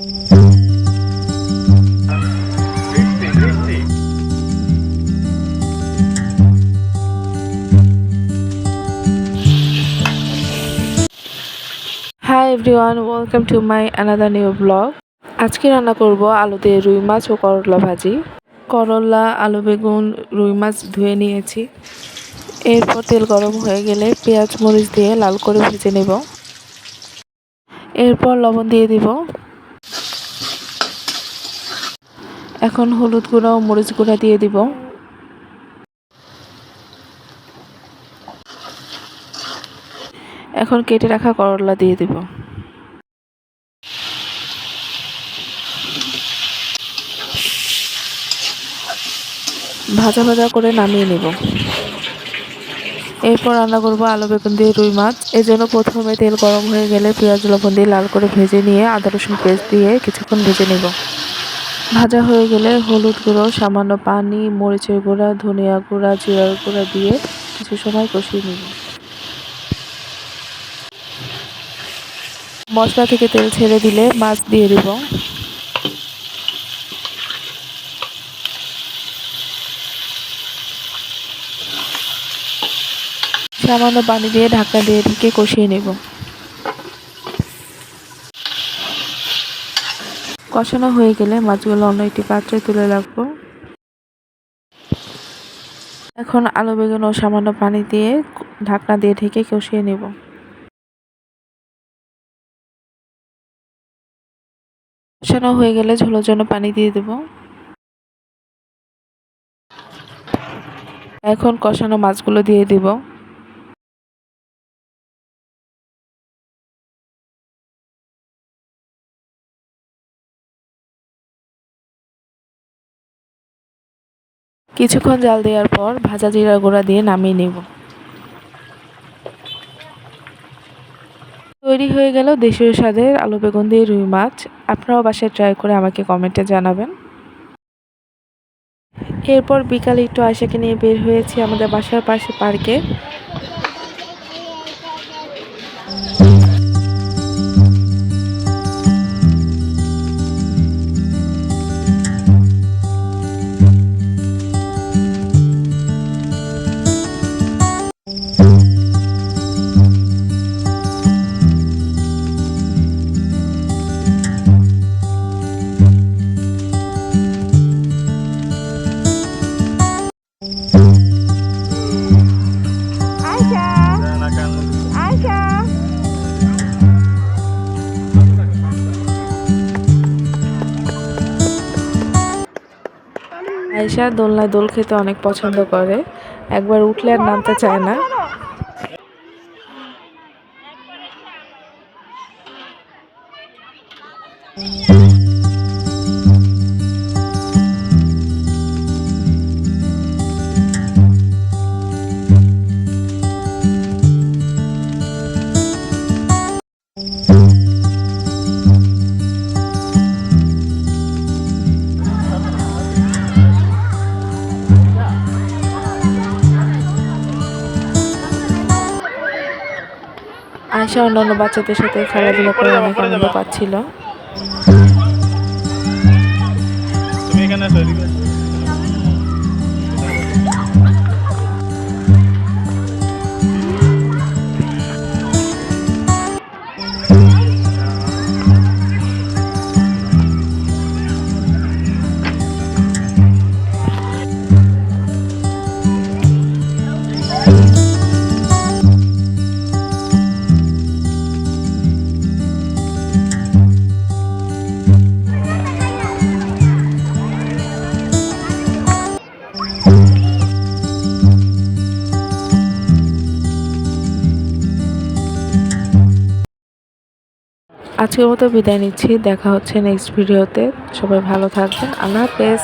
Hi everyone welcome to my another new blog আজকে রান্না করব আলু দিয়ে রুই মাছ ও করলা ভাজি। করলা, আলু বেগুন, রুই মাছ ধুয়ে নিয়েছি। এরপর তেল গরম হয়ে গেলে পেঁয়াজ, মরিচ দিয়ে লাল করে ভেজে নেব। এরপর লবণ দিয়ে দিব। এখন হলুদ গুঁড়া ও মরিচ গুঁড়া দিয়ে দিব। এখন কেটে রাখা করলা দিয়ে দিব। ভাজা ভাজা করে নামিয়ে নেব। এরপর রান্না করব আলু, বেগুন দিয়ে রুই মাছ। এই জন্য প্রথমে তেল গরম হয়ে গেলে পেঁয়াজ, লবণ দিয়ে লাল করে ভেজে নিয়ে আদা রসুন পেস্ট দিয়ে কিছুক্ষণ ভেজে নেব। ভাজা হয়ে গেলে হলুদ গুঁড়ো, সামান্য পানি, মরিচের গুঁড়া, ধনিয়া গুঁড়া, জিরার গুঁড়া দিয়ে কিছু সময় কষিয়ে নেব। মশলা থেকে তেল ছেড়ে দিলে মাছ দিয়ে দিব। সামান্য পানি দিয়ে ঢাকা দিয়ে ঢেকে কষিয়ে নেব। কষানো হয়ে গেলে মাছগুলো অন্য একটি পাত্রে তুলে রাখব। এখন আলু, বেগুন ও সামান্য পানি দিয়ে ঢাকনা দিয়ে ঢেকে কষিয়ে নেব। কষানো হয়ে গেলে ঝোলের জন্য পানি দিয়ে দেব। এখন কষানো মাছগুলো দিয়ে দিব। কিছুক্ষণ জাল দেওয়ার পর ভাজা জিরা গুঁড়া দিয়ে নামিয়ে নেব। তৈরি হয়ে গেল দেশীয় স্বাদের আলু বেগুন দিয়ে রুই মাছ। আপনারাও বাসায় ট্রাই করে আমাকে কমেন্টে জানাবেন। এরপর বিকালে একটু আয়সাকে নিয়ে বের হয়েছি আমাদের বাসার পাশে পার্কে। আয়সা দোলনায় দোল খেতে অনেক পছন্দ করে। একবার উঠলে আর নামতে চায় না। আয়সা অন্যান্য বাচ্চাদের সাথে খেলাধুলা করে অনেক আনন্দ পাচ্ছিল। তুমি এখানে আজকের মতো বিদায় নিচ্ছি। দেখা হচ্ছে নেক্সট ভিডিওতে সবাই ভালো থাকবেন। আল্লাহ হাফেজ।